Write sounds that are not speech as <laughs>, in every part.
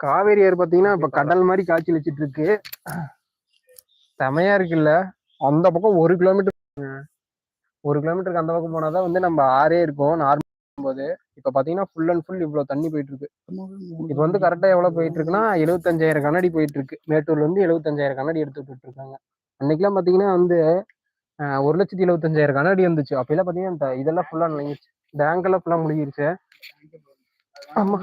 காவேரி ஆறு பாத்தீங்கன்னா இப்ப கடல் மாதிரி காய்ச்சி வச்சிட்டு இருக்கு. செமையா இருக்குல்ல? அந்த பக்கம் ஒரு கிலோமீட்டர் ஒரு கிலோமீட்டருக்கு அந்த பக்கம் போனாதான் வந்து நம்ம ஆறே இருக்கும். நார்மல் போது இப்ப பாத்தீங்கன்னா ஃபுல் அண்ட் ஃபுல் இவ்வளவு தண்ணி போயிட்டு இருக்கு. இப்ப வந்து கரெக்டா எவ்வளவு போயிட்டு இருக்குன்னா எழுபத்தஞ்சாயிரம் கண்ணாடி போயிட்டு இருக்கு. மேட்டூர்ல இருந்து எழுபத்தஞ்சாயிரம் கண்ணாடி எடுத்து விட்டுட்டு இருக்காங்க. அன்னைக்கெல்லாம் பாத்தீங்கன்னா வந்து ஒரு லட்சத்தி எழுபத்தஞ்சாயிரம் கண்ணாடி வந்துச்சு. அப்பெல்லாம் பாத்தீங்கன்னா இதெல்லாம் ஃபுல்லா நினைச்சு டேங்க் எல்லாம் ஃபுல்லா முடிஞ்சிருச்சு ஆமா.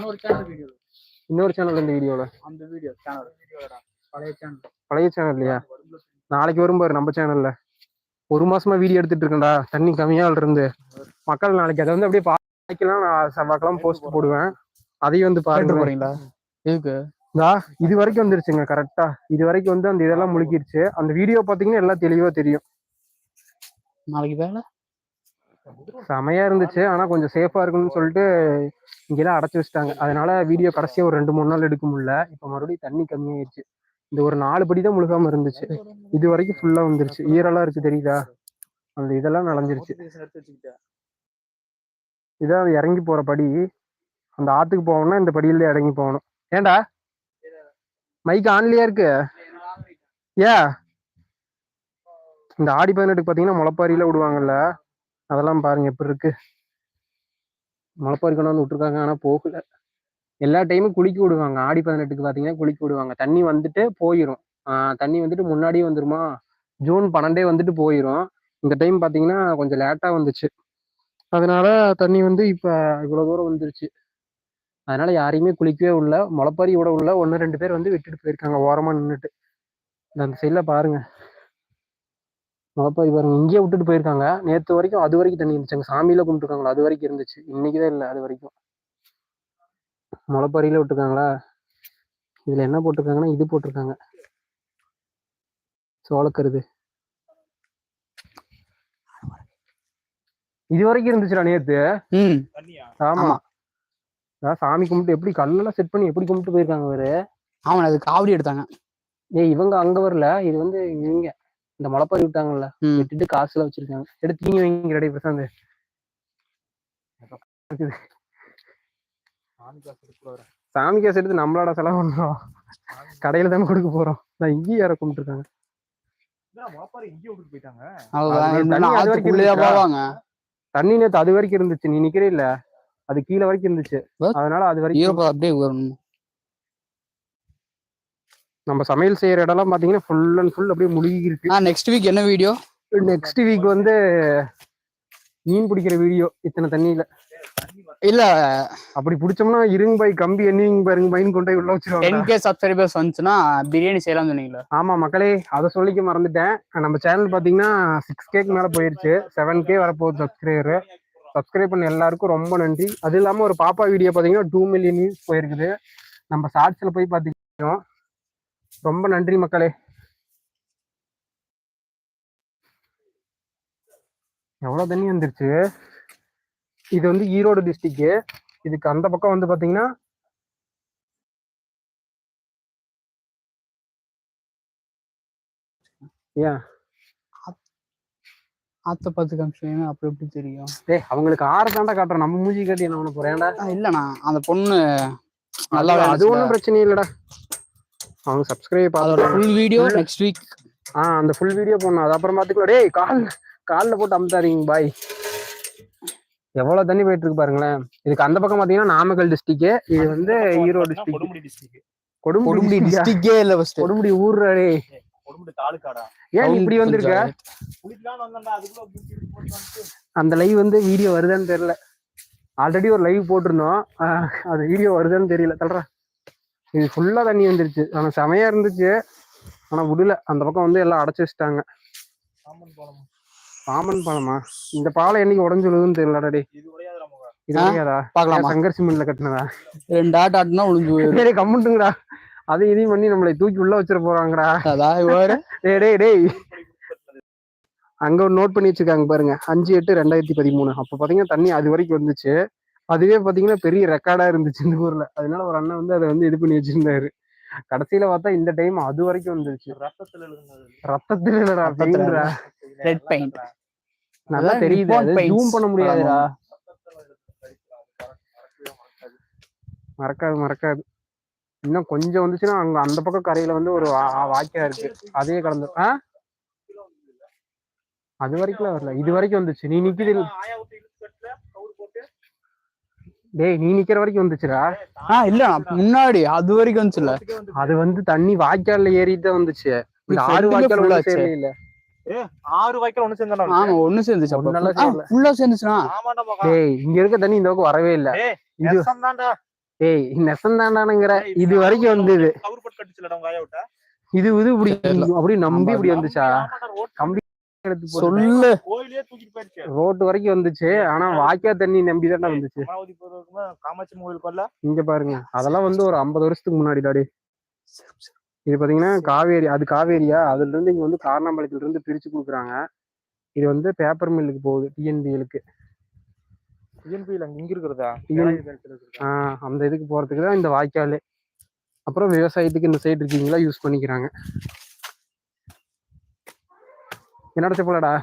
இன்னொரு சேனல் இந்த வீடியோல அந்த வீடியோ சேனல் பழைய சேனல் பழைய சேனல் இல்லையா நாளைக்கு வரும் பாரு நம்ம சேனல்ல ஒரு மாசமா வீடியோ எடுத்துட்டு இருக்கேன்டா. தண்ணி கம்மியா இருந்து. மக்கள் நாளைக்கு அதை வந்து அப்படியே பாக்கலாம் நான் செவ்வாய்க்கெல்லாம் போஸ்ட் போடுவேன். அதையும் வந்து பாருங்க. போறீங்களா? எதுக்கு? இதா, இது வரைக்கும் வந்துருச்சுங்க கரெக்டா இது வரைக்கும் வந்து அந்த இதெல்லாம் முழுக்கிருச்சு அந்த வீடியோ பாத்தீங்கன்னா எல்லாம் தெளிவா தெரியும். நாளைக்கு வேலை? செமையா இருந்துச்சு. ஆனா கொஞ்சம் சேஃபா இருக்கும்னு சொல்லிட்டு இங்கெல்லாம் அடைச்சு வச்சுட்டாங்க. அதனால வீடியோ கடைசியா ஒரு ரெண்டு மூணு நாள் எடுக்க முடியல. இப்ப மறுபடியும் தண்ணி கம்மியாயிருச்சு. இந்த ஒரு நாலு படி தான் முழுகாம இருந்துச்சு. இது வரைக்கும் ஃபுல்லா வந்துருச்சு. ஈரலா இருக்கு தெரியுதா? அந்த இதெல்லாம் நனைஞ்சிருச்சு இதான் அது இறங்கி போற படி. அந்த ஆத்துக்கு போகணும்னா இந்த படியில இறங்கி போகணும். ஏண்டா மைக் ஆன்லயா இருக்கு? ஏ இந்த ஆடி பதினெட்டுக்கு பாத்தீங்கன்னா முளப்பாரியில விடுவாங்கல்ல? அதெல்லாம் பாருங்க எப்படி இருக்கு? முளைப்பாரி கொண்டாந்து விட்டுருக்காங்க ஆனா போகல. எல்லா டைமும் குளிக்க விடுவாங்க. ஆடி பதினெட்டுக்கு பார்த்தீங்கன்னா குளிக்க விடுவாங்க. தண்ணி வந்துட்டு போயிடும் ஆஹ் தண்ணி வந்துட்டு முன்னாடியே வந்துருமா? ஜூன் பன்னெண்டே வந்துட்டு போயிடும் இந்த டைம் பாத்தீங்கன்னா கொஞ்சம் லேட்டா வந்துச்சு. அதனால தண்ணி வந்து இப்போ இவ்வளோ தூரம் வந்துருச்சு. அதனால யாரையுமே குளிக்கவே உள்ள முளைப்பாரி விட உள்ள ஒன்று ரெண்டு பேர் வந்து விட்டுட்டு போயிருக்காங்க. ஓரமா நின்றுட்டு அந்த சைடில் பாருங்க. முளைப்பாரி பாருங்க இங்கேயே விட்டுட்டு போயிருக்காங்க. நேத்து வரைக்கும் அது வரைக்கும் தண்ணி இருந்துச்சு. சாமியில கும்பிட்டுருக்காங்களா? அது வரைக்கும் இருந்துச்சு. இன்னைக்குதான் இல்லை அது வரைக்கும். முளைப்பாரியில விட்டுருக்காங்களா? இதுல என்ன போட்டிருக்காங்கன்னா இது போட்டிருக்காங்க. சோளக்கருது. இது வரைக்கும் இருந்துச்சுடா நேத்து. ம். ஆமா. ஆமா. அதான் சாமி கும்பிட்டு எப்படி கல்லெல்லாம் செட் பண்ணி எப்படி கும்பிட்டு போயிருக்காங்க அவரு ஆமா அது காவடி எடுத்தாங்க. ஏய் இவங்க அங்க வரல. இது வந்து இவங்க இந்த முளைப்பாரி விட்டாங்கல்ல. விட்டுட்டு காசுல வச்சிருக்காங்க. எடுத்து நீங்க வைங்க ரெடி பிரசாந்த். சாமி காசு எடுத்து நம்மளோட செலவு பண்றோம். கடையில தானே கொடுக்க போறோம். நான் இங்கேயும் யாரை கும்பிட்டு இருக்காங்க தண்ணி நேத்து அது வரைக்கும் இருந்துச்சு. நீ நிக்கிறே இல்ல. அது கீழே வரைக்கும் இருந்துச்சு? அதனால அது வரைக்கும் அப்படியே நம்ம சமையல் செய்யற இடம்லாம் பாத்தீங்கன்னா ஃபுல் அண்ட் ஃபுல் அப்படியே முழுகி இருக்கு நெக்ஸ்ட் வீக் என்ன வீடியோ நெக்ஸ்ட் வீக் வந்து மீன் பிடிக்கிற வீடியோ இத்தனை தண்ணியில. இல்ல. அப்படி பிடிச்சோம்னா இருங்க பை கம்பி எண்ணிங்க பாருங்க பைன்னு கொண்டு போய் உள்ள வச்சிருவாங்க டென் கே சப்ஸ்கிரைபர்ஸ் வந்துச்சுன்னா பிரியாணி செய்யலாம்னு சொன்னீங்களா. ஆமா மக்களே அதை சொல்லிக்க மறந்துட்டேன். நம்ம சேனல் பாத்தீங்கன்னா சிக்ஸ் கேக்கு மேல போயிருச்சு. செவன் கே வரப்போகுது சப்ஸ்கிரைபர் சப்ஸ்கிரைப் பண்ண எல்லாருக்கும் ரொம்ப நன்றி. அது இல்லாம ஒரு பாப்பா வீடியோ பாத்தீங்கன்னா டூ மில்லியன் வியூஸ் போயிருக்குது. நம்ம ஷார்ட்ஸ்ல போய் பாத்தீங்கன்னா ரொம்ப நன்றி மக்களே. எவ்வளவு தண்ணி வந்துருச்சு? இது வந்து ஈரோடு டிஸ்ட்ரிக்ட் இதுக்கு அந்த பக்கம் வந்து பாத்தீங்கன்னா ஏன்? ஆத்த பார்த்து காமிச்சீங்கன்னா அப்படி எப்படி தெரியும்? டேய் அவங்களுக்கு ஆறு தாண்டா காட்டுறோம். நம்ம மூஞ்சி காட்டி என்ன பண்ண போறேன்டா இல்லண்ணா. அந்த பொண்ணு நல்லா அது- ஒண்ணும் பிரச்சனை இல்லடா. அவங்க சப்ஸ்கிரைப் அதோட ஃபுல் வீடியோ நெக்ஸ்ட் வீக் ஆ அந்த ஃபுல் வீடியோ போடணும். அது அப்புறம் பாத்துக்கலாம் டேய் கால் கால்ல போட்டு அமுத்தாதீங்க பாய். எவ்வளவு தண்ணி போயிட்டு இருக்கு பாருங்களேன். இதுக்கு அந்த பக்கம் பாத்தீங்கன்னா நாமக்கல் டிஸ்ட்ரிக்ட் இது வந்து ஈரோடு டிஸ்ட்ரிக்ட் கொடுமுடி டிஸ்ட்ரிக்ட் இல்ல ஃபர்ஸ்ட் கொடுமுடி ஊர்ரா டேய். கொடுமுடி தாலுக்காடா? ஏன் நீ இப்படி வந்திருக்க? அந்த லைவ் வந்து வீடியோ வருதான்னு தெரியல. ஆல்ரெடி ஒரு லைவ் போட்டிருந்தோம். அது வீடியோ வருதான்னு தெரியல. தல்றா இது ஃபுல்லா தண்ணி வந்துருச்சு. ஆனா செமையா இருந்துச்சு. ஆனா விடல. அந்த பக்கம் வந்து எல்லாம் அடைச்சு வச்சுட்டாங்க. சாமன் போலாம்? பாமன் பாலமா? இந்த பாலம் என்னைக்கு உடஞ்சு விழுதுன்னு தெரியலடா டேய். இது பார்க்கலாமா சங்கர் சிமெண்ட்ல கட்டினதா? ரெண்டு ஆட் ஆட்டுனா <laughs> டேய் அதை இதையும் பண்ணி நம்மளை தூக்கி உள்ள வச்சிட போறாங்கடா. டேய் டேய் அங்க ஒரு நோட் பண்ணி வச்சிருக்காங்க பாருங்க. அஞ்சு எட்டு ரெண்டாயிரத்தி பதிமூணு. அப்ப பாத்தீங்கன்னா தண்ணி அது வரைக்கும் வந்துச்சு. அதுவே பாத்தீங்கன்னா பெரிய ரெக்கார்டா இருந்துச்சு இந்த ஊர்ல. அதனால ஒரு அண்ணன் வந்து அதை வந்து இது பண்ணி வச்சிருந்தாரு. கடைசியில பார்த்தா இந்த டைம் அது வரைக்கும் வந்துருச்சு. ரத்தத்துல ரத்தத்துல இல்லடா. நல்லா தெரியுது. ஜூம் பண்ண முடியாதுடா. மறக்காது மறக்காது. இன்னும் கொஞ்சம் வந்துச்சுன்னா அங்க அந்த பக்கம் கரையில வந்து ஒரு வா- வாய்க்கா இருக்கு. அதே கடந்து ஆ? அது வரைக்கும் வரல. இது வரைக்கும் வந்துச்சு. நீ நிக்குது இல்ல- ஆயா விட்டு இழுத்து கட்டுல கவுரு போட்டு டேய் நீ நிக்கிற வரைக்கும் வந்துச்சுடா. ஆ இல்ல முன்னாடி அது வரைக்கும் வந்துச்சுல. அது வந்து தண்ணி வாய்க்கால்ல ஏறிட்டு வந்துச்சு. இந்த ஆறு வாய்க்கால் ஆறு ஒண்ணு ஆமா ஒண்ணு சேர்ந்துச்சு அப்ப. ஃபுல்லா சேர்ந்துச்சுனா? மகா. டேய் இங்க இருக்க தண்ணி இந்த பக்கம் வரவே இல்ல. ஏய், இது நெசம். டேய் ஏய், இது வரைக்கும் வந்தது. இது இது இப்படி. அப்படி நம்பி இப்படி வந்துச்சா? எடுத்து சொல்லு. கோயிலே தூக்கிட்டு போயிருச்சு. ரோட்டு வரைக்கும் வந்துச்சு. ஆனா வாய்க்கா தண்ணி நம்பி தானே வந்துச்சு. காமாட்சி கோயில்? கொல்ல இங்க பாருங்க. அதெல்லாம் வந்து ஒரு ஐம்பது வருஷத்துக்கு முன்னாடி டாடி இது பாத்தீங்கன்னா காவேரி அது காவேரியா? அதுல இருந்து இங்க வந்து காரணாம்பாளையத்துல இருந்து பிரிச்சு கொடுக்குறாங்க. இது வந்து பேப்பர் மில்லுக்கு போகுது டிஎன்பிஎலுக்கு டிஎன்பியில் அங்க இங்க இருக்கிறதா? ஆஹ் அந்த இதுக்கு போறதுக்கு தான் இந்த வாய்க்கால். அப்புறம் விவசாயத்துக்கு இந்த சைடு இருக்கீங்களா? யூஸ் பண்ணிக்கிறாங்க. என்னடா செப்பலடா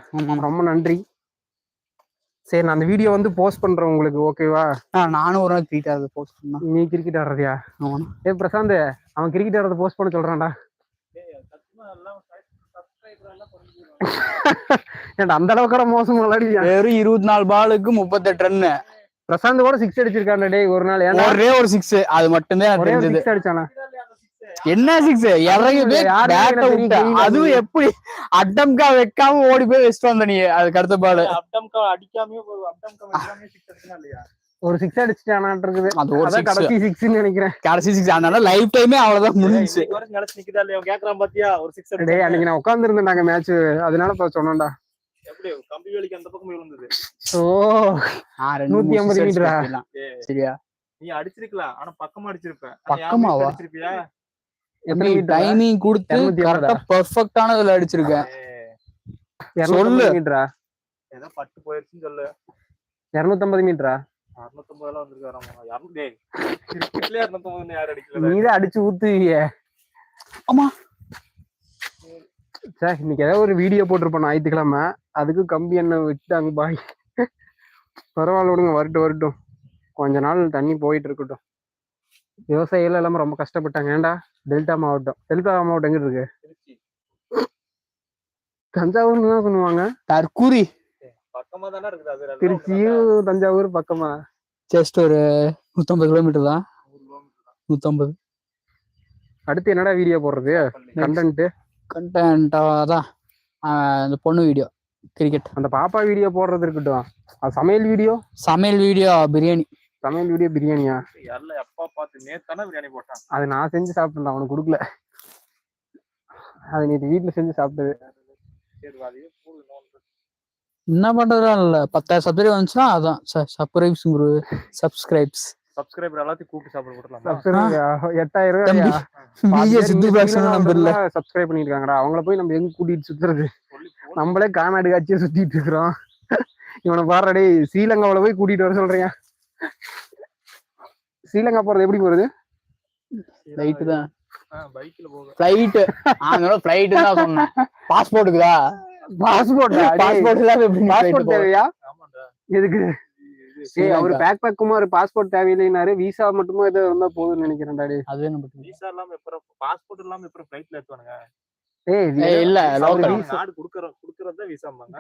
ரொம்ப நன்றி. சரி நான் அந்த வீடியோ வந்து போஸ்ட் பண்றேன் உங்களுக்கு ஓகேவா நானும் ஒரு நாள் ட்வீட் அதை போஸ்ட் பண்ணேன் நீ கிரிக்கெட் ஆடுறதியா. ஏ பிரசாந்த் அவன் கிரிக்கெட் ஆடுறத போஸ்ட் பண்ண சொல்றான்டா. ஏன்டா அந்த அளவுக்கு கூட மோசம் விளையாடியா வெறும் இருபத்தி நாலு பாலுக்கு முப்பத்தெட்டு ரன்னு பிரசாந்த் கூட சிக்ஸ் அடிச்சிருக்கான்டா டேய் ஒரு நாள். ஒரே ஒரு சிக்ஸ் அது மட்டும்தான் ஒரே சிக்ஸ் அடிச்சானா. என்ன சிக்ஸ். அதுவும் எப்படி அட்டம்கா வைக்காம ஓடி போய் வச்சுட்டு வந்த நீ அதுக்கு அடுத்த பால் அப்டம்கா அடிக்காமயே ஒரு இல்லையா? சிக்ஸ் அடிச்சிட்டானான் இருக்குது அது ஒரு சிக்ஸ் கடைசி சிக்ஸ்னு நினைக்கிறேன் கடைசி சிக்ஸ் அதனால லைஃப் டைமே அவ்வளவுதான் வரைக்கும் நிலைச்சு நிக்குதா இல்லையா? கேக்குறான் பாத்தியா? ஒரு six டேய். அன்னைக்கு நான் உட்காந்துருந்தேன் மேட்ச் அதனால இப்ப சொன்னேன்டா எப்படி? கம்பி வேலிக்கு அந்த பக்கம் விழுந்தது. ஓ மீட்டரா? சரியா நீ அடிச்சிருக்கலாம் ஆனா பக்கமா அடிச்சிருப்ப பக்கமாவா? அடிச்சிருப்பியா டைமிங் கொடுத்து கரெக்டா பெர்ஃபெக்டானதுல அடிச்சிருக்கேன் சொல்லு. மீட்டரா? ஏதோ பட்டு போயிருச்சுன்னு சொல்லு. இருநூத்தம்பது மீட்டரா? அடிச்சு ஊத்துவிய. ஆமா. சார் இன்னைக்கு ஏதாவது ஒரு வீடியோ போட்டிருப்போம் ஞாயிற்றுக்கிழமை. அதுக்கு கம்பி என்ன விட்டாங்க பாய். பரவாயில்ல விடுங்க வரட்டும் வரட்டும். கொஞ்ச நாள் தண்ணி போயிட்டு இருக்கட்டும். விவசாயிகள் எல்லாமே ரொம்ப கஷ்டப்பட்டாங்க. ஏன்டா? டெல்டா மாவட்டம். டெல்டா மாவட்டம் எங்க இருக்கு? தஞ்சாவூர்னு தான் பண்ணுவாங்க தற்கூரி. திருச்சியும் தஞ்சாவூர் பக்கமா? ஜஸ்ட் ஒரு நூத்தம்பது கிலோமீட்டர் தான். நூத்தம்பது. அடுத்து என்னடா வீடியோ போடுறது. கண்டென்ட் கண்டென்ட்டா தான். ஆஹ் இந்த பொண்ணு வீடியோ கிரிக்கெட் அந்த பாப்பா வீடியோ போடுறது இருக்கட்டும். சமையல் வீடியோ? சமையல் வீடியோ பிரியாணி. சமையல் வீடியோ பிரியாணியா? எல்லாம் எப்பா பார்த்து நேத்தானே பிரியாணி போட்டான். அது நான் செஞ்சு சாப்பிட்டேன் அவனுக்கு கொடுக்கல. அது நேற்று வீட்டுல செஞ்சு சாப்பிட்டது. என்ன பண்றதா இல்ல. பத்தாயிரம் சப்ஸ்கிரைப் வந்துச்சுன்னா அதான். சப்ஸ்கிரைப்ஸ் சப்ஸ்கிரைப்ஸ் சப்ஸ்கிரைபர் எல்லாத்தையும் கூப்பிட்டு சாப்பிட Subscribe எட்டாயிரம் ரூபாயா? சித்து பேசணும் நம்பர்ல சப்ஸ்கிரைப் பண்ணிருக்காங்கடா. அவங்கள போய் நம்ம எங்க கூட்டிட்டு சுத்துறது. நம்மளே காநாடு காட்சியை சுத்திட்டு இருக்கிறோம். இவனை பாரு டேய் ஸ்ரீலங்காவுல போய் கூட்டிட்டு வர சொல்றியா? ஸ்ரீலங்கா போறது எப்படி போறது? லைட் தான். பைக்ல போக. அதனால ஃபிளைட் தான் சொன்னேன். பாஸ்போர்ட்டுக்குதா பாஸ்போர்ட் பாஸ்போர்ட் இல்லாம எப்படி பாஸ்போர்ட் தேவையா? எதுக்கு? இது ஏய் அவர் பேக் பேக் குமார் பாஸ்போர்ட் தேவையில்லைனாரு விசா மட்டுமா ஏதோ இருந்தா போதும்னு நினைக்கிறேன்டா டேய். அதுவே நம்ம விசா இல்லாம எப்பறம் பாஸ்போர்ட் இல்லாம எப்பறம் ஃபிளைட்ல ஏத்துவானுங்க? இது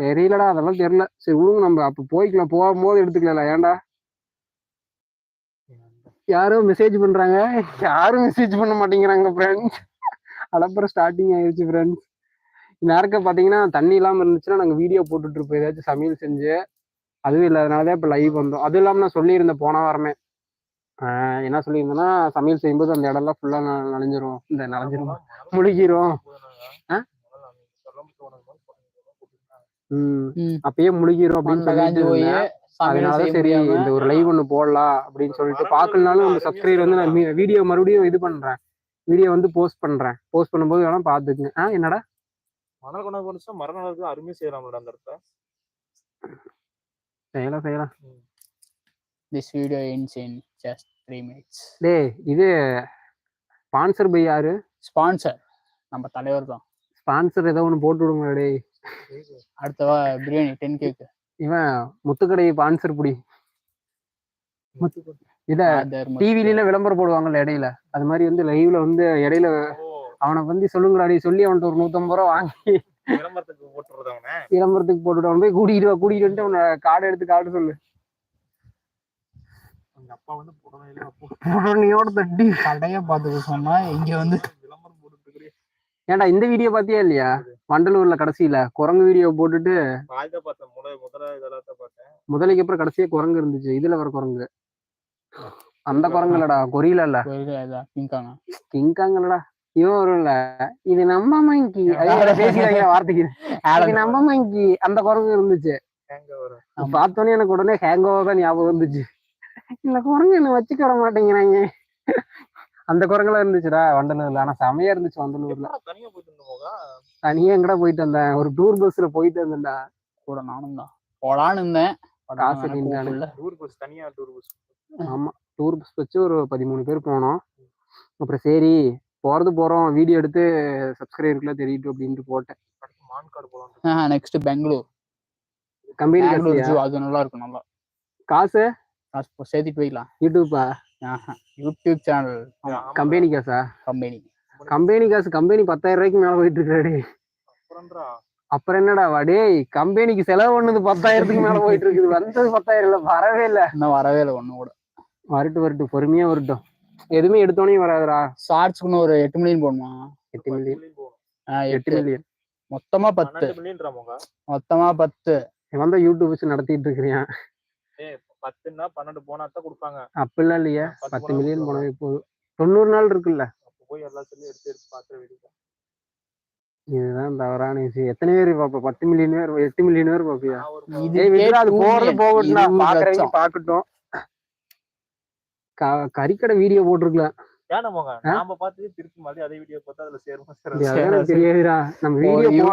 தெரியலடா அதெல்லாம் தெரியல. சரி விடுங்க நம்ம அப்ப போய்க்கலாம். போகும்போது எடுத்துக்கலாம் ஏன்டா? யாரோ மெசேஜ் பண்றாங்க. யாரும் மெசேஜ் பண்ண மாட்டேங்கிறாங்க ஃப்ரெண்ட்ஸ் அலப்புறம் ஸ்டார்டிங் ஆயிடுச்சு ஃப்ரெண்ட்ஸ் நேரக்க பாத்தீங்கன்னா தண்ணி இல்லாம இருந்துச்சுன்னா நாங்க வீடியோ போட்டுட்டு இருப்போம். ஏதாச்சும் சமையல் செஞ்சு. அதுவும் இல்லாதனாலதான் இப்ப லைவ் வந்தோம். அதுவும் இல்லாம நான் சொல்லியிருந்தேன் போன வாரமே. என்ன சொல்லியிருந்தேன்னா சமையல் செய்யும்போது அந்த இடம்லாம் ஃபுல்லா நனைஞ்சிரும். இந்த நனைஞ்சிரும். முழுகிரும். அப்பயே முழுகிரும் அப்படின்னு அதனால சரி இந்த ஒரு லைவ் ஒண்ணு போடலாம் அப்படின்னு சொல்லிட்டு பாக்கலனாலும் இந்த சப்ஸ்கிரைபர் வந்து நான் வீடியோ மறுபடியும் இது பண்றேன். வீடியோ வந்து போஸ்ட் பண்றேன். போஸ்ட் பண்ணும்போது வேணா பாத்துக்குங்க ஆ என்னடா? மணல் கொண்டு வந்துச்சா மறுநாளுக்கு அருமையா செய்யலாம்ல அந்த இடத்த செய்யலாம் செய்யலாம். This video ends in just three minutes டேய் இது ஸ்பான்சர் பை யாரு? ஸ்பான்சர் நம்ம தலைவர் தான். ஸ்பான்சர் ஏதோ ஒன்று போட்டு விடுங்க டேய். அடுத்த வா பிரியாணி டென் கேக்கு இவன் முத்துக்கடை ஸ்பான்சர் புடி. இத டிவில விளம்பரம் போடுவாங்கல்ல இடையில. அது மாதிரி வந்து லைவ்ல வந்து இடையில அவனை வந்து சொல்லுங்கடா நீ சொல்லி அவன்கிட்ட ஒரு நூத்தம்பது ரூபா வாங்கி விளம்பரத்துக்கு போட்டுறது அவனை? விளம்பரத்துக்கு போட்டுட்டு அவன் போய் கூட்டிட்டு வா கூட்டிட்டு வந்துட்டு அவனை கார்டு எடுத்து கார்டு சொல்லு. அப்பா வந்து புடனையோட தட்டி. கடையை பார்த்துக்க சொன்னா இங்க வந்து ஏன்டா இந்த வீடியோ பாத்தியா இல்லையா? வண்டலூர்ல கடைசியில குரங்கு வீடியோ போட்டுட்டு முதலைக்கு அப்புறம் கடைசியா குரங்கு இருந்துச்சு. இதுல வர குரங்கு. அந்த குரங்கு இல்லடா கொரியில இல்ல பிங்காங்க கிங்காங்கல்லடா இவன் வரும்ல. இது நம்ம மங்கி. <laughs> பேசிக்கிறாங்க வார்த்தைக்கு. இது நம்ம மங்கி. அந்த குரங்கு இருந்துச்சு. பார்த்தோன்னே எனக்கு உடனே ஹேங் தான் ஞாபகம் வந்துச்சு. இந்த குரங்கு என்ன வச்சுக்க விட மாட்டேங்கிறாங்க. அந்த குரங்குலாம் இருந்துச்சுடா வண்டலூர்ல. ஆனா செமையா இருந்துச்சு வண்டலூர்ல. தனியா போயிட்டு இருந்தோமோகா தனியா எங்கடா போயிட்டு வந்தேன்? ஒரு டூர் பஸ்ல போயிட்டு வந்தேன்டா. கூட நானும் தான். போலான்னு இருந்தேன். காசு டூர் பஸ் தனியா டூர் பஸ்? ஆமா. டூர் பஸ் வச்சு ஒரு பதிமூணு பேர் போனோம். அப்புறம் சரி போறது போறோம். வீடியோ எடுத்து சப்ஸ்கிரைபருக்குலாம் தெரியட்டும் அப்படின்ட்டு போட்டேன். அடுத்து மான்காடு போலாம் நெக்ஸ்ட் பெங்களூர். கம்பெனி அது நல்லா இருக்கும் நல்லா. காசு? காசு சேர்த்துட்டு போய்க்கலாம் யூடியூப்பா. யூடியூப் சேனல் கம்பெனி காசா கம்பெனி கம்பெனி காசு கம்பெனி பத்தாயிரம் ரூபாய்க்கு மேல போயிட்டு இருக்காடி அப்புறம்ன்றா? அப்புறம் என்னடா டேய் கம்பெனிக்கு செலவு பண்ணது பத்தாயிரத்துக்கு மேல போயிட்டு இருக்குது வந்தது பத்தாயிரம் இல்ல வரவே இல்ல. இன்னும் வரவே இல்லை ஒண்ணு கூட. வரட்டும் வரட்டும் பொறுமையா வரட்டும். எதுவுமே எடுத்தோடனே வராதுடா. ஷார்ட்ஸ்க்குன்னு ஒரு எட்டு மில்லியன் போடணுமா? எட்டு மில்லியன் மில்லியன் போகும் ஆ, எட்டு மில்லியன் மொத்தமா பத்து. மொத்தமா பத்து. இவன் தான் யூடியூப் வச்சு நடத்திட்டு இருக்கிறியான் ஏய் பத்துன்னா பன்னெண்டு போனா தான் கொடுப்பாங்க. அப்படிலாம் இல்லையா. பத்து போனா மில்லியன். போனவே போதும். தொண்ணூறு நாள் இருக்குல்ல? அப்ப போய் எல்லா சொல்லி எடுத்து எடுத்து பாத்துற வேண்டியது இதுதான் தவறான விஷயம். எத்தனை பேர் பாப்ப பத்து மில்லியன் பேர் எட்டு மில்லியன் பேர் பாப்பியா அது போறது இருபது பாக்குறவங்க. பாக்கட்டும் க- கறிக்கடை வீடியோ போட்டிருக்கலாம்? நாம பார்த்து திருப்பி மறுபடியும் அதே வீடியோ பார்த்தா அதுல சேருமா தெரியாதுடா. நம்ம வீடியோ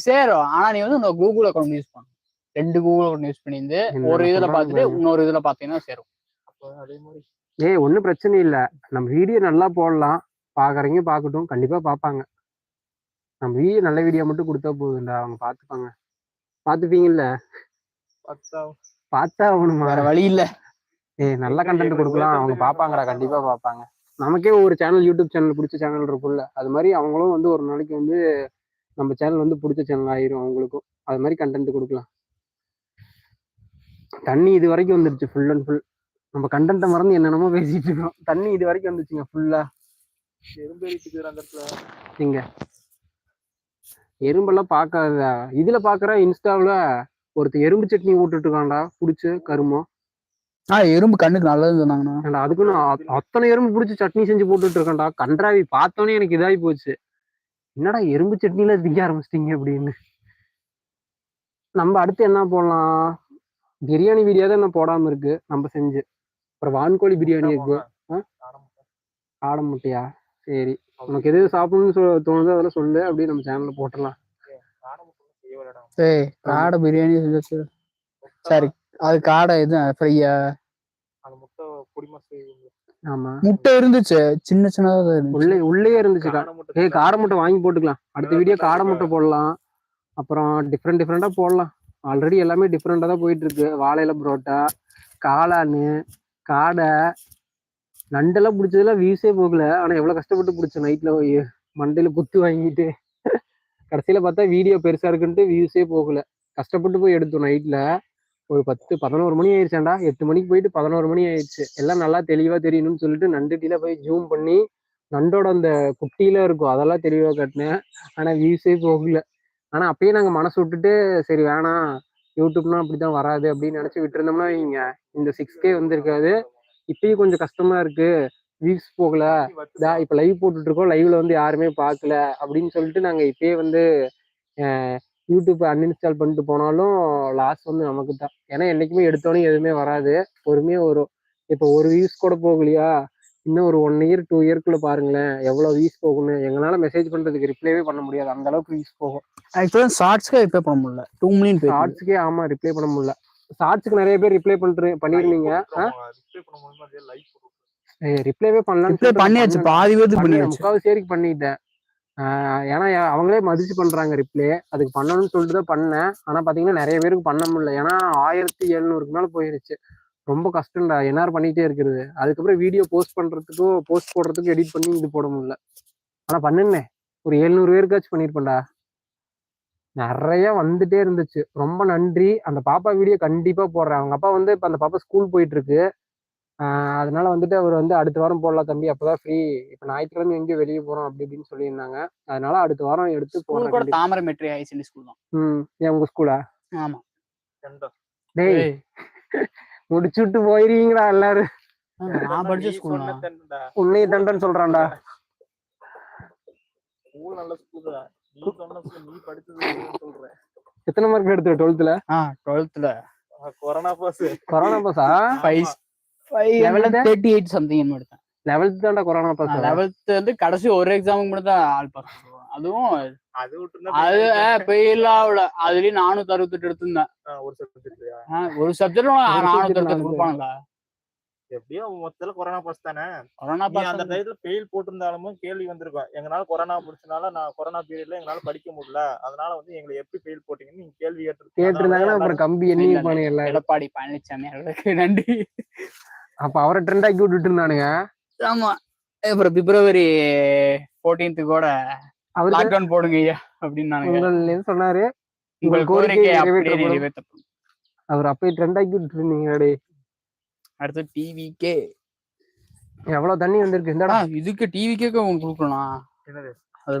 சேரும். ஆனா நீ வந்து கூகுள் அக்கௌண்ட் யூஸ் பண்ணு. ரெண்டு கூகுள் யூஸ் பண்ணிருந்து என்ன ஒரு இதுல பார்த்துட்டு. இன்னொரு இதுல பாத்தீங்கன்னா சேரும். அப்ப அதே மாதிரி. ஏய் ஒன்றும் பிரச்சனை இல்ல. நம்ம வீடியோ நல்லா போடலாம். பாக்குறவங்க பார்க்கட்டும். கண்டிப்பா பார்ப்பாங்க. நம்ம வீடியோ நல்ல வீடியோ மட்டும் கொடுத்தா போதும்டா. அவங்க பார்த்துப்பாங்க. பார்த்துப்பீங்கல்ல? பத்தா பார்த்தா ஆகணுமா? வேற வழி இல்ல. ஏய் நல்ல கண்டென்ட் கொடுக்கலாம். அவங்க பார்ப்பாங்கடா. கண்டிப்பா பார்ப்பாங்க. நமக்கே ஒரு சேனல் யூடியூப் சேனல் பிடிச்ச சேனல் இருக்கும்ல. அது மாதிரி அவங்களும் வந்து ஒரு நாளைக்கு வந்து நம்ம சேனல் வந்து பிடிச்ச சேனல் ஆயிரும் அவங்களுக்கும். அது மாதிரி கண்டென்ட் கொடுக்கலாம். தண்ணி இது வரைக்கும் வந்துருச்சு ஃபுல் அண்ட் ஃபுல் நம்ம கண்டென்ட்டை மறந்து என்னென்னமோ பேசிட்டு இருக்கோம். தண்ணி இது வரைக்கும் வந்துச்சுங்க ஃபுல்லா இங்க எறும்பெல்லாம் பார்க்காத இதுல பாக்குற இன்ஸ்டாவில் ஒருத்தர் எறும்பு சட்னி போட்டுட்டு இருக்கான்டா புடிச்சு கருமோ. ஆ எறும்பு கண்ணுக்கு நல்லதுன்னு சொன்னாங்கண்ணா. ஏன்டா அதுக்கு நான் அ- அத்தனை எறும்பு பிடிச்சி சட்னி செஞ்சு போட்டுட்டு இருக்கேன்டா கன்றாவி பார்த்தோன்னே எனக்கு இதாகி போச்சு. என்னடா எறும்பு சட்னில திங்க ஆரம்பிச்சிட்டீங்க அப்படின்னு. நம்ம அடுத்து என்ன போடலாம்? பிரியாணி வீடியோ தான் இன்னும் போடாம இருக்கு. நம்ம செஞ்சு. அப்புறம் வான்கோழி பிரியாணி இருக்கு. ஆ? ஆட முட்டையா? சரி. உனக்கு எது சாப்பிடணும்னு சொ தோணுதோ அதெல்லாம் சொல்லு. அப்படியே நம்ம சேனல்ல போட்டுடலாம். ஏய் காடை பிரியாணி செஞ்சு சரி. அது காடை இது ஃப்ரையா முட்டை இருந்துச்சு. சின்ன சின்னதா உள்ளே உள்ளே இருந்துச்சு. கா- காடை முட்டை ஏய் காடை முட்டை வாங்கி போட்டுக்கலாம். அடுத்த வீடியோ காடை முட்டை போடலாம். அப்புறம் டிஃப்ரெண்ட் டிஃப்ரெண்டா போடலாம். ஆல்ரெடி எல்லாமே டிஃப்ரெண்டாக தான் போயிட்டு இருக்கு வாழையில புரோட்டா காளானு காடை. நண்டெல்லாம் பிடிச்சதெல்லாம் வியூஸே போகல. ஆனால் எவ்வளோ கஷ்டப்பட்டு பிடிச்சோம் நைட்டில் போய். குத்து வாங்கிட்டு. கடைசியில் பார்த்தா வீடியோ பெருசாக இருக்குன்ட்டு வியூஸே போகல. கஷ்டப்பட்டு போய் எடுத்தோம் நைட்டில் ஒரு பத்து பதினோரு மணி ஆயிடுச்சாண்டா. எட்டு மணிக்கு போயிட்டு பதினோரு மணி ஆயிடுச்சு. எல்லாம் நல்லா தெளிவாக தெரியணும்னு சொல்லிட்டு நண்டுட்டில போய் ஜூம் பண்ணி நண்டோட அந்த குட்டியில இருக்கும். அதெல்லாம் தெளிவாக கட்டினேன். ஆனால் வியூஸே போகல. ஆனா அப்பயே நாங்க மனசு விட்டுட்டு சரி வேணாம். யூடியூப்னா அப்படிதான் வராது. அப்படின்னு நினைச்சு விட்டுருந்தோம்னா வைங்க இந்த சிக்ஸ் கே வந்திருக்காது. இப்பயும் கொஞ்சம் கஷ்டமா இருக்கு. வியூஸ் போகல. இப்ப லைவ் போட்டுட்டு இருக்கோம் லைவ்ல வந்து யாருமே பார்க்கல அப்படின்னு சொல்லிட்டு நாங்க இப்பயே வந்து யூடியூப் அன்இன்ஸ்டால் பண்ணிட்டு போனாலும் லாஸ் வந்து நமக்கு தான் ஏன்னா என்னைக்குமே எடுத்தோடனே எதுவுமே வராது. பொறுமையா வரும் இப்போ ஒரு வியூஸ் கூட போகலையா? இன்னும் ஒரு ஒன் இயர் டூ இயர்க்குள்ள பாருங்களேன் எவ்வளவு வியூஸ் போகும்னு. எங்களால மெசேஜ் பண்றதுக்கு ரிப்ளைவே பண்ண முடியாது. அந்த அளவுக்கு வியூஸ் போகும். ஆக்சுவலா ஷார்ட்ஸ்க்கு ரிப்பேர் பண்ண முடியல. டூ மில்லியன் ஷார்ட்ஸ்க்கே ஆமா ரிப்ளை பண்ண முடியல. ஷார்ட்ஸ்க்கு நிறைய பேர் ரிப்ளை பண்ற பண்ணிருந்தீங்க. ரிப்ளை ரிப்ளைவே பண்ணலாம் ரிப்ளை பண்ணியாச்சு பாதி பேருக்கு பண்ணியாச்சு. முக்காவது சேரிக்கு பண்ணிட்டேன். ஆஹ் ஏன்னா அவங்களே மதிச்சு பண்றாங்க ரிப்ளே அதுக்கு பண்ணணும்னு சொல்லிட்டு தான் பண்ணேன். ஆனா பாத்தீங்கன்னா நிறைய பேருக்கு பண்ண முடியல. ஏன்னா ஆயிரத்தி எழுநூறுக்கு மேல போயிருச்சு. ரொம்ப கஷ்டம்டா. என்ஆர் பண்ணிட்டே இருக்கிறது. அதுக்கப்புறம் வீடியோ போஸ்ட் பண்றதுக்கும் போஸ்ட் போடுறதுக்கும் எடிட் பண்ணி இது போட முடியல. ஆனா பண்ணுனே. ஒரு எழுநூறு பேருக்காச்சும் பண்ணியிருப்பேன்டா நிறைய வந்துட்டே இருந்துச்சு. ரொம்ப நன்றி. அந்த பாப்பா வீடியோ கண்டிப்பா போடுறேன். அவங்க அப்பா வந்து இப்ப அந்த பாப்பா ஸ்கூல் போயிட்டு இருக்கு ஆஹ் அதனால வந்துட்டு அவர் வந்து அடுத்த வாரம் போடலாம் தம்பி. அப்பதான் ஃப்ரீ இப்ப ஞாயிற்றுக்கிழமை எங்கேயும் வெளியே போறோம் அப்படி இப்படின்னு சொல்லியிருந்தாங்க. அதனால அடுத்த வாரம் எடுத்து போடுறேன் Thamarai matric high secondary school தான். ம். ஏன் உங்க ஸ்கூலா ஆமா. டேய். <laughs> முடிச்சுட்டு போயிருவீங்களா எல்லாரும். நான் படிச்ச ஸ்கூல். உன்னைய தண்டன் சொல்றான்டா. ஸ்கூல் நல்ல ஸ்கூல் நீ சொன்ன ஸ்கூல் நீ படிச்சது சொல்றேன். எத்தனை மார்க் எடுத்து டுவெல்த்ல ஆ டுவெல்த்ல ஆ, கொரோனா பாஸ் கொரோனா பாஸா five Level thirty eight something எடுத்தேன். லெவல்த் தான்டா கொரோனா பாஸ் லெவல்த் வந்து கடைசி ஒரு எக்ஸாமுக்கு மட்டும் தான் ஆல் பாஸ் அதுவும் அது பெயிலாவில் அதுலயும் நானூத்தி அறுபத்தெட்டு எடுத்திருந்தேன். ஒரு சப்ஜெக்ட் ஒரு சப்ஜெக்ட் நானூத்தி கொடுப்பாங்களா எப்படியோ மொத்தத்துல கொரோனா பாஸ் தானே? கொரோனா பாஸ் அந்த டயத்துல ஃபெயில் போட்டிருந்தாலுமே கேள்வி வந்திருக்கும். எங்களால கொரோனா முடிச்சனால நான் கொரோனா பீரியட்ல எங்களால படிக்க முடியல. அதனால வந்து எங்களை எப்படி ஃபெயில் போட்டீங்கன்னு நீங்க கேள்வி கேட்டிருக்கீங்க. கேட்டிருந்தாங்கன்னா அப்புறம் கம்பி எண்ணி எல்லாம் எடப்பாடி பழனிசாமி அவர்களுக்கு நன்றி. அப்ப அவரை ட்ரெண்ட் ஆக்கி விட்டுட்டு இருந்தானுங்க. ஆமா. அப்புறம் பிப்ரவரி ஃபோர்டீன்த்து கூட அவரு லாக்டவுன் போடுங்க ஐயா அப்படின்னு உங்கள் சொன்னாரு உங்கள் கோரிக்கை நிறைவேற்றப்படும். அவர் அப்பயே ட்ரெண்ட் ஆக்கி டேய். அடுத்து டிவிக்கே எவ்வளவு தண்ணி வந்திருக்கு இந்தடா. இதுக்கு டிவிக்கே உங்களுக்கு கொடுக்கலாம் என்னது? அது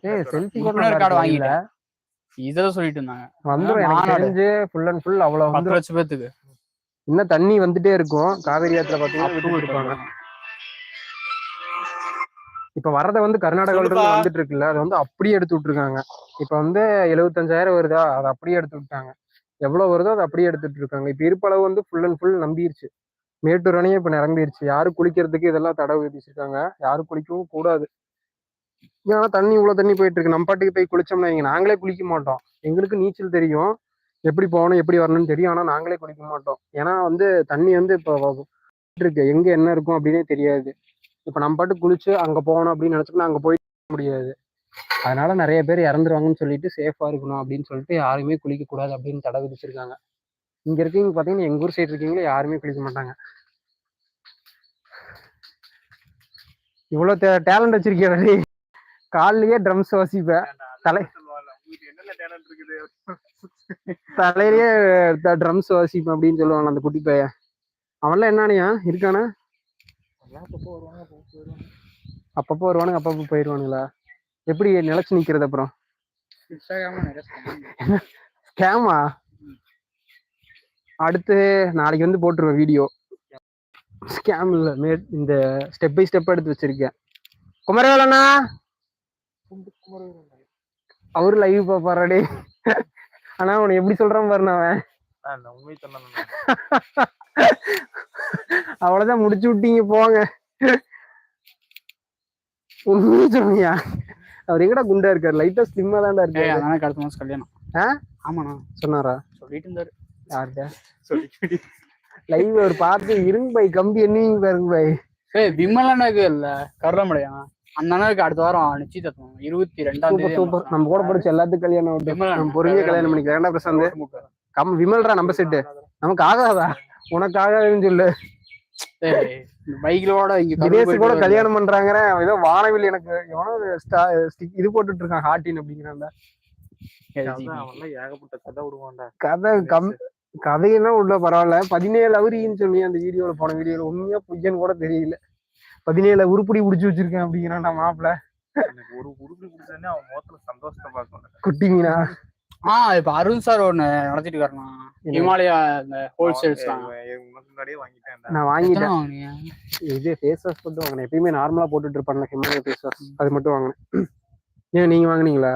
ஏய் செல்ஃபி கார்டு வாங்கிட்டேன். இதான் சொல்லிட்டு இருந்தாங்க. வந்துரும் எனக்கு. தெரிஞ்சு ஃபுல் அண்ட் ஃபுல் அவ்வளவு வந்துரும். லட்சம் பேத்துக்கு. இன்னும் தண்ணி வந்துட்டே இருக்கும். காவேரி ஆத்துல பாத்தீங்கன்னா இருப்பாங்க. இருப்பாங்க. இப்ப வரத வந்து கர்நாடகால இருந்து. வந்துட்டு இருக்குல்ல அது வந்து அப்படியே எடுத்து விட்டுருக்காங்க. இப்ப வந்து எழுபத்தஞ்சாயிரம் வருதா? அதை அப்படியே எடுத்து விட்டாங்க. எவ்வளவு வருதோ அதை அப்படியே எடுத்துட்டு இருக்காங்க. இப்ப இருப்பளவு வந்து ஃபுல் அண்ட் ஃபுல் நம்பிருச்சு. மேட்டூர் அணையே இப்ப நிரம்பிருச்சு. யாரும் குளிக்கிறதுக்கு இதெல்லாம் தடை விதிச்சிருக்காங்க? யாரும் குளிக்கவும் கூடாது. ஏன்னா தண்ணி இவ்வளவு தண்ணி போயிட்டு இருக்கு நம்ம பாட்டுக்கு போய் குளிச்சோம்னா இங்க நாங்களே குளிக்க மாட்டோம். எங்களுக்கு நீச்சல் தெரியும். எப்படி போகணும் எப்படி வரணும்னு தெரியும். ஆனா நாங்களே குளிக்க மாட்டோம். ஏன்னா வந்து தண்ணி வந்து இப்போ இருக்கு. எங்க என்ன இருக்கும் அப்படின்னே தெரியாது. இப்ப நம்ம பாட்டு குளிச்சு அங்க போகணும் அப்படின்னு நினைச்சோம்னா அங்க போய் முடியாது. அதனால நிறைய பேர் இறந்துருவாங்கன்னு சொல்லிட்டு சேஃபா இருக்கணும் அப்படின்னு சொல்லிட்டு யாருமே குளிக்க கூடாது அப்படின்னு தடை விதிச்சிருக்காங்க. இங்க இருக்கீங்க பாத்தீங்கன்னா எங்க ஊர் சைடு இருக்கீங்களா யாருமே குளிக்க மாட்டாங்க. இவ்வளவு டேலண்ட் வச்சிருக்கியா. கால்லயே ட்ரம்ஸ் வாசிப்ப. தலை- என்னென்ன தலையிலேயே ட்ரம்ஸ் வாசிப்பேன் அப்படின்னு சொல்லுவாங்க அந்த குட்டி பையன். அவன்லாம் என்னனியா இருக்கானா? அப்பப்போ வருவாங்க அப்பப்போ போயிடுவாங்க. அப்பப்போ வருவானுங்க அப்பப்போ போயிடுவானுங்களா எப்படி நிலைச்சு நிக்கிறது அப்புறம்? இன்ஸ்டாகிராம்ல நிறைய சொன்னாங்க. ஸ்கேமா? அடுத்து நாளைக்கு வந்து போட்டுருவேன் வீடியோ. ஸ்கேம் இல்ல மே இந்த ஸ்டெப் பை ஸ்டெப் எடுத்து வச்சிருக்கேன். குமரவேலண்ணா அவரு லைவ் பாப்பாரடே ஆனா அவனை எப்படி சொல்றான் பாருண்ணா அவன். உண்மை <laughs> அவ்வளவுதான் முடிச்சு விட்டீங்க போங்க. உண்மையை சொன்னியா? அவர் எங்கடா குண்டா இருக்காரு? லைட்டா ஸ்லிம்மா தான்டா இருக்காரு. அண்ணனுக்கு அடுத்த மாசம் கல்யாணம். ஆ? ஆமாண்ணா. சொன்னாரா? சொல்லிட்டு இருந்தாரு. யார்கிட்ட? சொல்லி லைவ் அவர் பார்த்து இருங்க பை கம்பி என்னீங்க பாருங்க பை ஏய் விமல் அண்ணாக்கு இல்ல கருளமடையா அந்த அண்ணனுக்கு அடுத்த வாரம் நிச்சயதார்த்தம். இருபத்தி ரெண்டாம் தேதி சூப்பர். நம்ம கூட படிச்ச எல்லாத்துக்கும் கல்யாணம் நம்ம பொறுமையா கல்யாணம் பண்ணிக்கலாம். ஏன்டா பிரசாந்த்? கம் விமல்ரா நம்ம செட்டு நமக்கு ஆகாதா? உனக்கு ஆகாதுன்னு சொல்லு. கரூர் தினேஷ் கூட. கல்யாணம் பண்றாங்க ஏதோ வானவில் எனக்கு எவனோ இது போட்டுட்டு இருக்கான் ஹார்டின் அப்படிங்கிறான்டா ஏகப்பட்ட கதை விடுவான்டா. கதை கம் கதையெல்லாம் உள்ள பரவாயில்ல. பதினேழு அவரின்னு சொல்லி அந்த வீடியோல போன வீடியோல உண்மையா பொய்யன்னு கூட தெரியல. பதினேழு உருப்படி புடிச்சு வச்சிருக்கேன் அப்படிங்கிறான்டா மாப்பிள்ள. ஒரு உருப்படி குடிச்சோடனே அவன் முகத்துல சந்தோஷத்தை பார்க்கணும். குட்டி மீனா ஆ இப்ப அருண் சார் ஒண்ணு நடத்திட்டு இருக்காருண்ணா ஹிமாலயா இந்த ஹோல்சேல்ஸ் தான். உனக்கு முன்னாடியே வாங்கிட்டேன் நான் வாங்கிட்டேன்? இது ஃபேஸ் வாஷ் மட்டும் வாங்கினேன். எப்பயுமே நார்மலா போட்டுட்டு இருப்பாங்க ஹிமாலய ஃபேஸ் வாஷ் அது மட்டும் வாங்கினேன். ஏன் நீங்க வாங்குனீங்களா.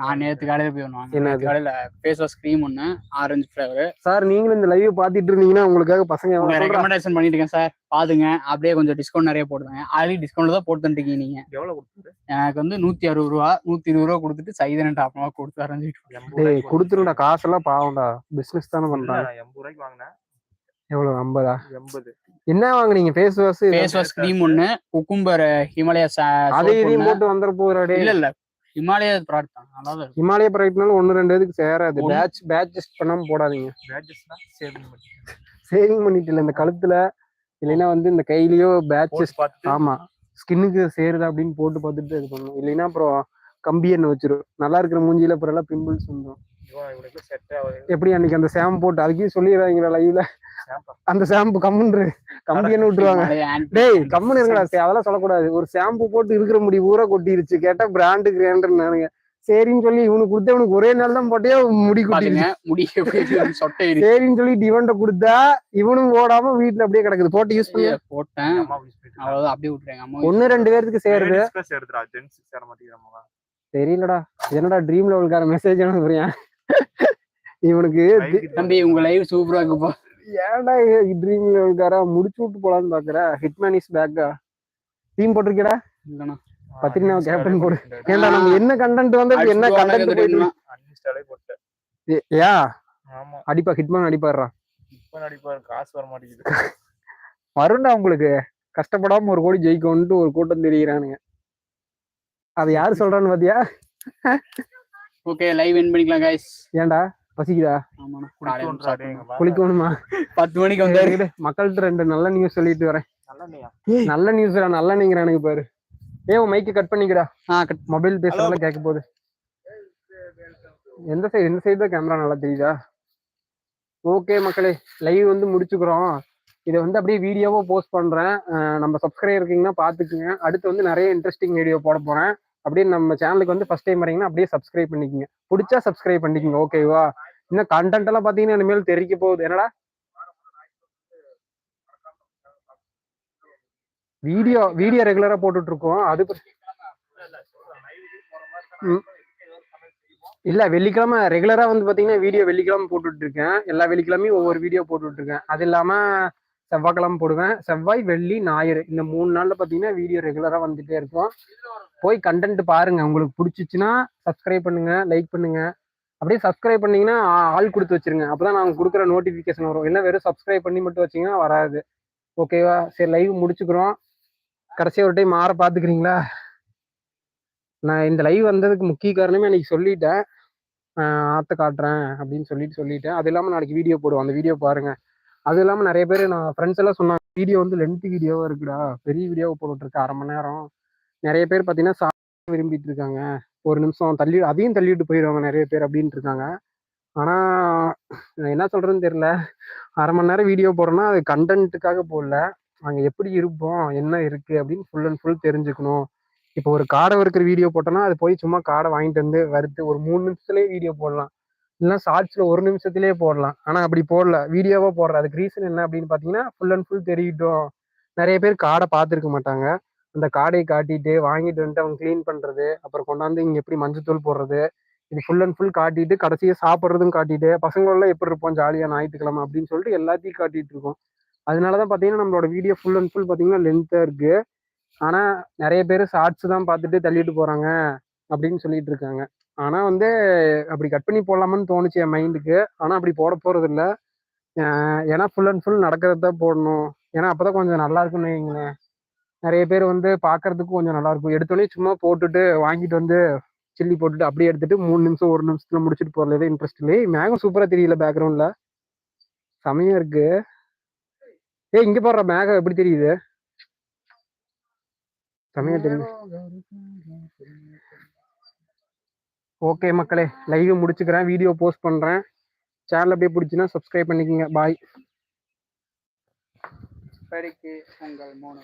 நான் நேத்து காலையில போய் ஒண்ணு வாங்கினேன். காலையில ஃபேஸ் வாஷ் க்ரீம் ஒண்ணு ஆரஞ்சு ஃபிளேவர் சார் நீங்களும் இந்த லைவ் பாத்துட்டு இருந்தீங்கன்னா உங்களுக்காக பசங்க ரெக்கமெண்டேஷன் பண்ணிட்டு இருக்கேன் சார். பாத்துங்க. அப்படியே கொஞ்சம் டிஸ்கவுண்ட் நிறைய போடுங்க ஆல்ரெடி டிஸ்கவுண்ட்ல தான் போட்டு இருக்கீங்க நீங்க. எவ்வளவு எனக்கு வந்து நூத்தி அறுபது ரூபா நூத்தி இருபது ரூபா கொடுத்துட்டு சைதன் டாப் கொடுத்து அரைஞ்சு எண்பது டேய் ரூபாய்க்கு கொடுத்துருடா காசெல்லாம் பாவம்டா. பிசினஸ் தானே பண்றாங்க எண்பது ரூபாய்க்கு வாங்கினேன். எவ்வளவு ஐம்பதா? எண்பது. என்ன வாங்குனீங்க? Face wash face wash cream ஒண்ணு குக்கும்பர் ஹிமாலயா அதை இதையும் போட்டு வந்துட போறாடே இல்ல இல்ல. ஹிமாலயா ப்ராடக்ட் தான். நல்லா தான். ஹிமாலய ப்ராடக்ட்னால ஒன்னு ரெண்டு இதுக்கு சேராது. பேட்ச் பேட்ச் பண்ணாம போடாதீங்க. பேட்ஜஸ்னா சேவிங் பண்ணி ஷேவிங் பண்ணிட்டு இல்ல இந்த கழுத்துல. இல்லைன்னா வந்து இந்த கையிலயோ பேட்சஸ் ஆமா. ஸ்கின்னுக்கு சேருதா அப்படின்னு போட்டு பார்த்துட்டு இது பண்ணும் இல்லைன்னா அப்புறம் கம்பி எண்ணெய் வச்சிரும் நல்லா இருக்கிற மூஞ்சில அப்புறம் எல்லாம் பிம்பிள்ஸ் வந்துடும் எப்படி அன்னைக்கு அந்த ஷாம்பு போட்டு அதுக்கே சொல்லிடுறாங்களா லைவ்ல? அந்த ஷாம்பு கம்முன்று கம்பி எண்ணெய் விட்டுருவாங்க? டேய் கம்முன்னு இருங்கடா சே, அதெல்லாம் சொல்லக்கூடாது. ஒரு ஷாம்பு போட்டு இருக்கிற முடி ஊரா கொட்டிருச்சு. கேட்டா பிராண்டு கிராண்டுன்னு சரின்னு சொல்லி இவனுக்கு கொடுத்த இவனுக்கு ஒரே நாள் தான் போட்டே முடி இருக்கு. சரின்னு சொல்லி இவன்ட்ட கொடுத்தா இவனும் ஓடாம வீட்டுல அப்படியே கிடக்குது. போட்டு யூஸ் பண்ணி போட்டேன். அவ்வளவுதான் அப்படியே ரெண்டு பேருக்கு சேருது. சேருதுடா தெரியலடா. இது என்னடா ட்ரீம் லெவல்கார மெசேஜ் புரியா இவனுக்கு தம்பி உங்க லைவ் சூப்பரா இருக்குப்பா. ஏன்டா ட்ரீம் லெவல்காரா முடிச்சு விட்டு போலான்னு பாக்குற. ஹிட்மேன் இஸ் பேக்கா டீம் போட்டிருக்கடா இல்லைண்ணா. பத்திரிநாவை captain போடு. ஏன்டா நம்ம என்ன கண்டென்ட் வந்து என்ன கண்டென்ட் போட்டேன் ஏ- ஆமா. அடிப்பா ஹிட்மேன் அடிப்பாடுறா இப்ப நடிப்பாரு காசு வர மாட்டேங்குது. வரும்டா உங்களுக்கு. கஷ்டப்படாம ஒரு கோடி ஜெயிக்கணும்ட்டு ஒரு கூட்டம் தெரியுறானுங்க. அது யாரு சொல்றான்னு பாத்தியா? ஓகே லைவ் என் பண்ணிக்கலாம் கைஸ் ஏன்டா? பசிக்குதா. குளிக்கணுமா பத்து மணிக்கு வந்தாரு. மக்கள்கிட்ட ரெண்டு நல்ல நியூஸ் சொல்லிட்டு வரேன்? நல்ல நியூஸ்டா நல்ல நீங்கிறானுங்க பாரு. ஏ உன் மைக்கு கட் பண்ணிக்கடா. ஆ கட் மொபைல் பேசுறதுல கேட்க போகுது. எந்த சைடு இந்த சைடு தான் கேமரா நல்லா தெரியுதா? ஓகே மக்களே லைவ் வந்து முடிச்சுக்கிறோம். இதை வந்து அப்படியே வீடியோவா போஸ்ட் பண்றேன். அஹ் நம்ம சப்ஸ்கிரைப் இருக்கீங்கன்னா பாத்துக்குங்க அடுத்து வந்து நிறைய இன்ட்ரெஸ்டிங் வீடியோ போட போறேன். அப்படியே நம்ம சேனலுக்கு வந்து ஃபர்ஸ்ட் டைம் வரீங்கன்னா அப்படியே சப்ஸ்கிரைப் பண்ணிக்கங்க. பிடிச்சா சப்ஸ்கிரைப் பண்ணிக்கோங்க ஓகேவா இன்னும் கண்டென்ட் எல்லாம் பாத்தீங்கன்னா இனிமேல் தெரிக்க போகுது. என்னடா? வீடியோ வீடியோ ரெகுலரா போட்டுட்டு இருக்கோம் அது இல்ல வெள்ளிக்கிழமை ரெகுலரா வந்து பாத்தீங்கன்னா வீடியோ வெள்ளிக்கிழமை போட்டுட்டு இருக்கேன் எல்லா வெள்ளிக்கிழமையும் ஒவ்வொரு வீடியோ போட்டுட்டு இருக்கேன் அது இல்லாம செவ்வாய்க்கிழமை போடுவேன். செவ்வாய் வெள்ளி ஞாயிறு இந்த மூணு நாளில் பார்த்தீங்கன்னா வீடியோ ரெகுலராக வந்துகிட்டே இருக்கும். போய் கண்டென்ட் பாருங்க. உங்களுக்கு பிடிச்சிச்சுன்னா சப்ஸ்கிரைப் பண்ணுங்க லைக் பண்ணுங்க. அப்படியே சப்ஸ்கிரைப் பண்ணீங்கன்னா ஆள் கொடுத்து வச்சிருங்க. அப்பதான் நாங்கள் கொடுக்குற நோட்டிஃபிகேஷன் வரும். இல்லை வெறும் சப்ஸ்கிரைப் பண்ணி மட்டும் வச்சிங்கன்னா வராது. ஓகேவா சரி லைவ் முடிச்சுக்கிறோம். கடைசியாக ஒரு டைம் மாற பார்த்துக்கிறீங்களா நான் இந்த லைவ் வந்ததுக்கு முக்கிய காரணமே அன்னைக்கு சொல்லிட்டேன். ஆற்ற காட்டுறேன் அப்படின்னு சொல்லிட்டு சொல்லிட்டேன். அது இல்லாமல் நாளைக்கு வீடியோ போடுவோம். அந்த வீடியோ பாருங்கள் அது இல்லாம நிறைய பேர் நான் ஃப்ரெண்ட்ஸ் எல்லாம் சொன்னாங்க வீடியோ வந்து லென்த் வீடியோவா இருக்குடா. பெரிய வீடியோவை போட்டுட்டு அரை மணி நேரம். நிறைய பேர் பார்த்தீங்கன்னா சாப்பிட விரும்பிட்டு இருக்காங்க. ஒரு நிமிஷம் தள்ளி அதையும் தள்ளிட்டு போயிடுவாங்க நிறைய பேர். அப்படின்ட்டு இருக்காங்க. ஆனா என்ன சொல்கிறதுன்னு தெரியல. அரை மணி நேரம் வீடியோ போடுறோம்னா அது கண்டென்ட்டுக்காக போடல. அங்க எப்படி இருப்போம்? என்ன இருக்கு? அப்படின்னு ஃபுல் அண்ட் ஃபுல் தெரிஞ்சுக்கணும். இப்போ ஒரு காடை இருக்கிற வீடியோ போட்டோம்னா அது போய் சும்மா காடை வாங்கிட்டு வந்து வறுத்து ஒரு மூணு நிமிஷத்துலேயே வீடியோ போடலாம். இல்லைன்னா ஷார்ட்ஸில் ஒரு நிமிஷத்துலேயே போடலாம். ஆனால் அப்படி போடல. வீடியோவாக போடுற அதுக்கு ரீசன் என்ன அப்படின்னு பார்த்தீங்கன்னா ஃபுல் அண்ட் ஃபுல் தெரியட்டும். நிறைய பேர் காடை பார்த்துருக்க மாட்டாங்க. அந்த காடையை காட்டிட்டு வாங்கிட்டு வந்துட்டு அவங்க க்ளீன் பண்ணுறது அப்புறம் கொண்டாந்து இங்கே எப்படி மஞ்சத்தூள் போடுறது இது ஃபுல் அண்ட் ஃபுல் காட்டிட்டு கடைசியாக சாப்பிட்றதும் காட்டிட்டு பசங்களெல்லாம் எப்படி இருப்போம் ஜாலியாக ஞாயிற்றுக்கிழமை அப்படின்னு சொல்லிட்டு எல்லாத்தையும் காட்டிட்டு இருக்கோம். அதனாலதான் பார்த்தீங்கன்னா நம்மளோட வீடியோ ஃபுல் அண்ட் ஃபுல் பார்த்தீங்கன்னா லென்த்தாக இருக்குது ஆனால் நிறைய பேர் ஷார்ட்ஸ் தான் பார்த்துட்டு தள்ளிட்டு போகிறாங்க அப்படின்னு சொல்லிட்டு இருக்காங்க. ஆனா வந்து அப்படி கட் பண்ணி போடலாமான்னு தோணுச்சு என் மைண்டுக்கு ஆனா அப்படி போட போறது இல்ல ஏன்னா ஃபுல் அண்ட் ஃபுல் நடக்கிறது தான் போடணும். ஏன்னா அப்பதான் கொஞ்சம் நல்லா இருக்கும்னு வைங்களேன். நிறைய பேர் வந்து பார்க்கிறதுக்கு கொஞ்சம் நல்லா இருக்கும். எடுத்தோடனே சும்மா போட்டுட்டு வாங்கிட்டு வந்து சில்லி போட்டுட்டு அப்படியே எடுத்துட்டு மூணு நிமிஷம் ஒரு நிமிஷத்துல முடிச்சுட்டு போறதுல இன்ட்ரெஸ்ட் இல்லை மேகம் சூப்பரா தெரியல பேக்ரவுண்ட்ல செமையா இருக்கு. ஏய் இங்க போடுற மேகம் எப்படி தெரியுது? செமையா தெரியுது. ஓகே மக்களே லைவ் முடிச்சுக்கிறேன். வீடியோ போஸ்ட் பண்றேன். சேனல் அப்படியே பிடிச்சுன்னா சப்ஸ்கிரைப் பண்ணிக்கோங்க. பாய் படிக்கு உங்கள் மோனோ